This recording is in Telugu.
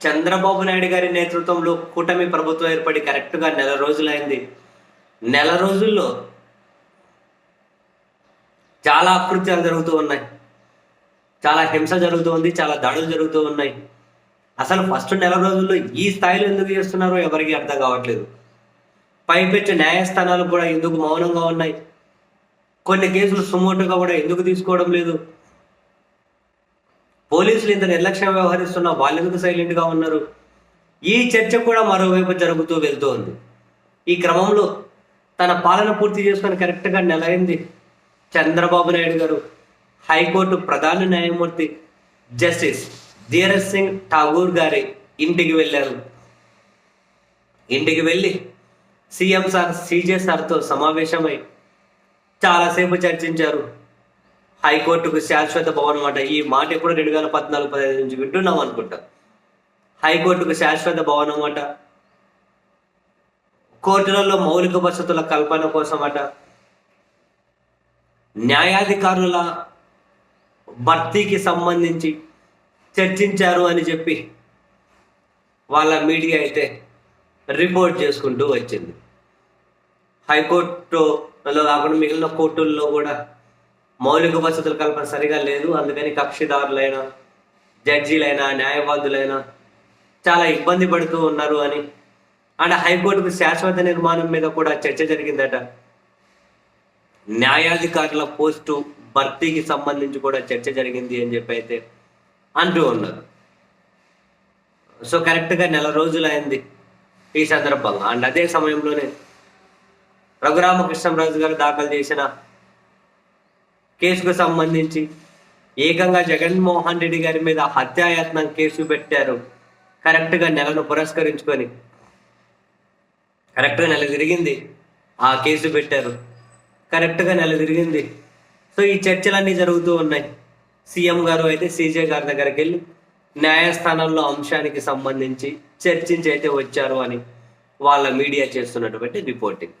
చంద్రబాబు నాయుడు గారి నేతృత్వంలో కూటమి ప్రభుత్వం ఏర్పడి కరెక్ట్గా నెల రోజులైంది. నెల రోజుల్లో చాలా అకృత్యాలు జరుగుతూ ఉన్నాయి. చాలా హింస జరుగుతూ ఉంది చాలా దాడులు జరుగుతూ ఉన్నాయి. అసలు ఫస్ట్ నెల రోజుల్లో ఈ స్థాయిలో ఎందుకు చేస్తున్నారో ఎవరికీ అర్థం కావట్లేదు. పైపెచ్చు న్యాయస్థానాలు కూడా ఎందుకు మౌనంగా ఉన్నాయి? కొన్ని కేసులు సుమోటుగా కూడా ఎందుకు తీసుకోవడం లేదు? పోలీసులు ఇంత నిర్లక్ష్యం వ్యవహరిస్తున్నా వాళ్ళు ఎందుకు సైలెంట్గా ఉన్నారు? ఈ చర్చ కూడా మరోవైపు జరుగుతూ వెళ్తూ ఉంది ఈ క్రమంలో తన పాలన పూర్తి చేసుకొని కరెక్ట్గా నెల అయింది చంద్రబాబు నాయుడు గారు. హైకోర్టు ప్రధాన న్యాయమూర్తి జస్టిస్ ధీరజ్ సింగ్ ఠాగూర్ గారి ఇంటికి వెళ్ళారు. ఇంటికి వెళ్ళి సీఎం సార్ సీజే సార్తో సమావేశమై చాలాసేపు చర్చించారు. హైకోర్టుకు శాశ్వత భవనం అట. ఈ మాట ఎప్పుడు రెండు వేల పద్నాలుగు పదిహేను నుంచి వింటున్నాం అనుకుంటా. హైకోర్టుకు శాశ్వత భవనం అట. కోర్టులలో మౌలిక వసతుల కల్పన కోసం అట. న్యాయాధికారుల భర్తీకి సంబంధించి చర్చించారు అని చెప్పి వాళ్ళ మీడియా అయితే రిపోర్ట్ చేసుకుంటూ వచ్చింది. హైకోర్టులో కాకుండా మిగిలిన కోర్టుల్లో కూడా మౌలిక వసతుల కల్పన సరిగా లేదు. అందుకని కక్షిదారులైన జడ్జీలైనా న్యాయవాదులైనా చాలా ఇబ్బంది పడుతూ ఉన్నారు అని. అండ్ హైకోర్టుకు శాశ్వత నిర్మాణం మీద కూడా చర్చ జరిగిందట. న్యాయాధికారుల పోస్టు భర్తీకి సంబంధించి కూడా చర్చ జరిగింది అని చెప్పి అయితే అంటూ ఉన్నారు. సో కరెక్ట్గా నెల రోజులైంది ఈ సందర్భంగా. అండ్ అదే సమయంలోనే రఘురామకృష్ణరాజు గారు దాఖలు చేసిన కేసుకు సంబంధించి ఏకంగా జగన్మోహన్ రెడ్డి గారి మీద హత్యాయత్నం కేసు పెట్టారు. కరెక్ట్గా నెలను పురస్కరించుకొని. కరెక్ట్గా నెల తిరిగింది. ఆ కేసు పెట్టారు. కరెక్ట్గా నెల తిరిగింది. సో ఈ చర్చలన్నీ జరుగుతూ ఉన్నాయి. సీఎం గారు అయితే సీజే గారి దగ్గరికి వెళ్ళి న్యాయస్థానంలో అంశానికి సంబంధించి చర్చించి అయితే వచ్చారు అని వాళ్ళ మీడియా చేస్తున్నటువంటి రిపోర్టింగ్.